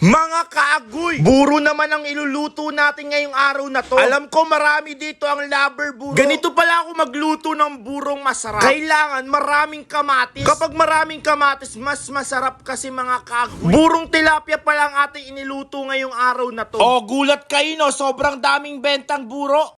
Mga kaagoy, buro naman ang iluluto natin ngayong araw na to. Alam ko marami dito ang lover buro. Ganito pala ako magluto ng burong masarap. Kailangan maraming kamatis. Kapag maraming kamatis, mas masarap kasi mga kaagoy. Burong tilapia pala ang ating iniluto ngayong araw na to. Oh, gulat kayo no, sobrang daming bentang buro.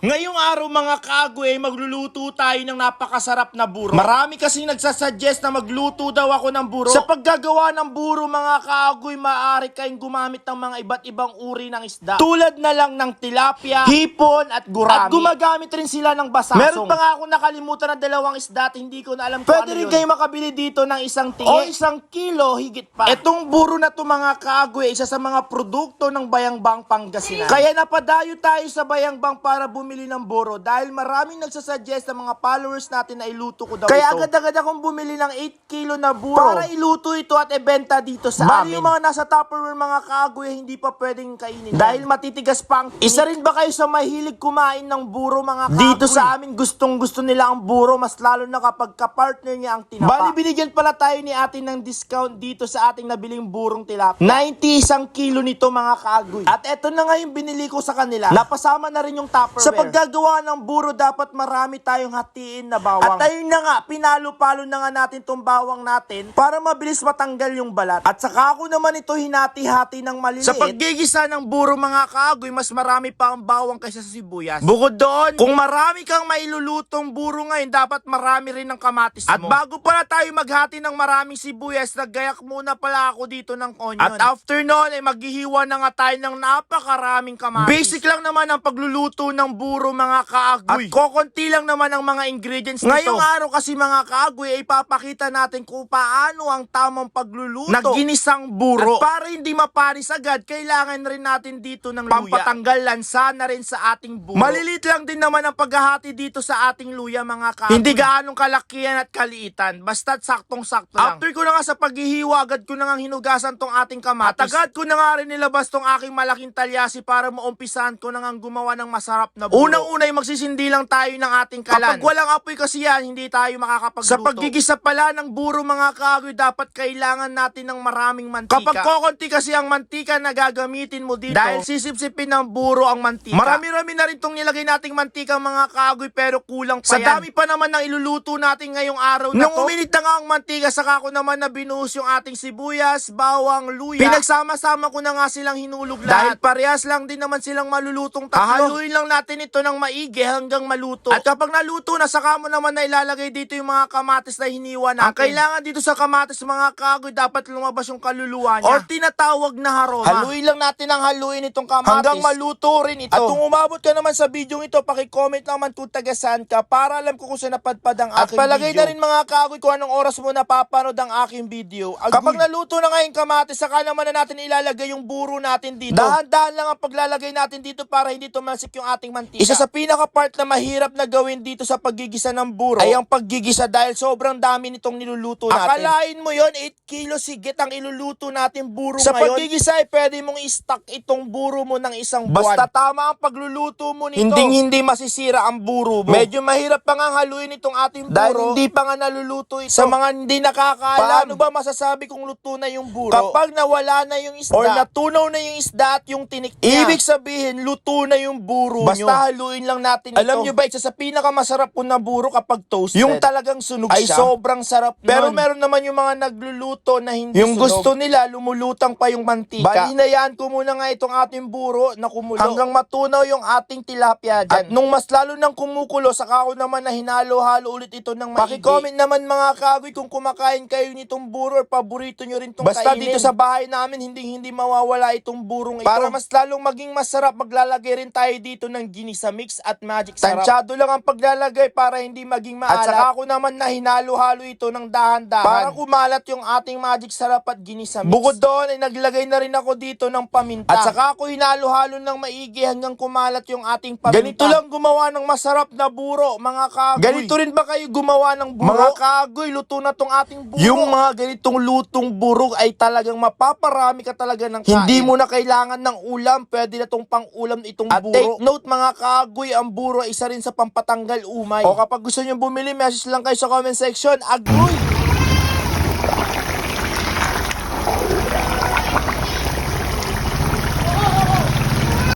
Ngayong araw mga kaagoy ay magluluto tayo ng napakasarap na buro. Marami kasing nagsasuggest na magluto daw ako ng buro. Sa paggagawa ng buro mga kaagoy, maaari kayong gumamit ng mga iba't ibang uri ng isda. Tulad na lang ng tilapia, hipon at gurami. At gumagamit rin sila ng basasong. Meron pa nga ako nakalimutan na dalawang isda at hindi ko na alam kung Pwede ano rin yun. kayo makabili dito ng isang tingi. O isang kilo higit pa. Itong buro na to mga kaagoy, isa sa mga produkto ng Bayangbang Pangasinan. Kaya napadayo tayo sa Bayangbang para bumili ng buro dahil maraming nagsasuggest sa mga followers natin na iluto ko daw Kaya ito. agad-agad akong bumili ng 8 kilo na buro para iluto ito at ibenta dito sa Bali, amin. yung mga nasa Tupperware mga kaagoy, hindi pa pwedeng kainin. Dahil matitigas pa ang Isa rin ba kayo sa mahilig kumain ng buro mga kaagoy? Dito sa amin gustong gusto nila ang buro mas lalo na kapag kapartner niya ang tinapa. Bali binigyan pala tayo ni atin ng discount dito sa ating nabiling burong tilapia. 90 isang kilo nito mga kaagoy. At eto na nga yung binili ko sa kanila. Napasama na rin yung Tupperware. Sa paggagawa ng buro dapat marami tayong hatiin na bawang. At ayun na nga, pinalo-palo na nga natin tong bawang natin para mabilis matanggal yung balat. At saka ako naman ito hinati-hati ng maliliit. Sa paggigisa ng buro mga kaagoy, mas marami pa ang bawang kaysa sa sibuyas. Bukod doon, kung marami kang mailulutong buro ngayon, dapat marami rin ng kamatis mo. At bago pala tayo maghati ng maraming sibuyas, naggayak muna pala ako dito ng onion. At after nun, ay maghihiwa na nga tayo ng napakaraming kamatis. Basic lang naman ang pagluluto ng buro mga kaagoy. At kokonti lang naman ang mga ingredients nito. Ngayong araw kasi mga kaagoy ay papakita natin kung paano ang tamang pagluluto ng ginisang buro. At para hindi mapanis agad, kailangan rin natin dito ng luya. Pampatanggal lansa na rin sa ating buro. Malilit lang din naman ang paghahati dito sa ating luya mga kaagoy. Hindi gaanong kalakihan at kaliitan. Basta't saktong-sakto lang. After ko na nga sa paghihiwa, agad ko na nga hinugasan tong ating kamatis. At agad ko na nga rin nilabas tong aking malaking talyasi para maumpisahan ko na nga gumawa ng masarap na buro. Unang-una ay magsisindi lang tayo ng ating kalan. Kapag walang apoy kasi yan, hindi tayo makakapagluto. Sa paggigisa pala ng buro mga kagoy, dapat kailangan natin ng maraming mantika. Kapag kokonti kasi ang mantika na gagamitin mo dito, dahil sisipsipin ng buro ang mantika. Marami-rami na rin tong nilagay nating mantika mga kagoy, pero kulang pa Sa yan. dami pa naman ng iluluto natin ngayong araw na Nung to. uminit na nga ang mantika, saka ko naman na binuhos yung ating sibuyas, bawang, luya. Pinagsama-sama ko na nga silang hinulog lahat. Dahil parehas lang din naman silang malulutong tatlo. Hahaluin lang natin ito ng maigi hanggang maluto. At kapag naluto na, saka mo naman na ilalagay dito yung mga kamatis na hiniwa natin. Ang kailangan dito sa kamatis mga kagoy, dapat lumabas yung kaluluwa niya. Or tinatawag na haroma. Haluin lang natin ang haluin itong kamatis. Hanggang maluto rin ito. At kung umabot ka naman sa video ito, pakicomment naman kung tagasaan ka para alam ko kung saan napadpad ang At aking palagay na rin mga kagoy kung anong oras mo napapanood ang aking video. Kapag naluto na nga yung kamatis, saka naman na natin ilalagay yung buro natin dito. Dahan-dahan lang ang paglalagay natin dito para hindi tumalsik yung ating mantika. Isa sa pinaka-part na mahirap na gawin dito sa paggigisa ng buro ay ang paggigisa dahil sobrang dami nitong niluluto natin. Akalain mo yon 8 kilo sigit ang iluluto natin buro sa ngayon. Sa paggigisa ay pwede mong i-stock itong buro mo ng isang buwan. Basta tama ang pagluluto mo nito. Hindi hindi masisira ang buro mo. Medyo mahirap pa nga haluin itong ating buro. Dahil hindi pa nga naluluto ito. Sa mga hindi nakakaalam, paano ba masasabi kung luto na yung buro? Kapag nawala na yung isda. Or natunaw na yung isda at yung tinik niya. Ibig sabihin, luto na yung buro Basta nyo. Haluin lang natin Alam nyo ba, isa sa pinakamasarap po na buro kapag toasted. Yung talagang sunog ay siya. sobrang sarap Pero meron naman yung mga nagluluto na hindi Yung sunog. gusto nila, lumulutang pa yung mantika. Bali, hinayaan ko muna nga itong ating buro na kumulo. Hanggang matunaw yung ating tilapia dyan. At nung mas lalo nang kumukulo, saka ako naman na hinalo-halo ulit ito ng maigi. Pakicomment naman mga kagoy kung kumakain kayo nitong buro or paborito nyo rin itong Basta kainin. dito sa bahay namin, hindi hindi mawawala itong burong ito. Para mas lalong maging masarap, maglalagay rin tayo dito ng ginisa mix at magic sarap. Tansyado lang ang paglalagay para hindi maging maalat. At saka ako naman na hinalo-halo ito ng dahan-dahan. Para kumalat yung ating magic sarap at ginisa mix. Bukod doon ay naglagay na rin ako dito ng paminta. At saka ako hinalo-halo ng maigi hanggang kumalat yung ating paminta. Ganito lang gumawa ng masarap na buro, mga kagoy. Ganito rin ba kayo gumawa ng buro? Mga kagoy, luto na tong ating buro. Yung mga ganitong lutong buro ay talagang mapaparami ka talaga ng kain. Hindi mo na kailangan ng ulam, pwede na tong pang-ulam itong At buro. take note mga kagoy, ang buro isa rin sa pampatanggal umay. O kapag gusto nyo bumili, message lang kayo sa comment section. Agoy!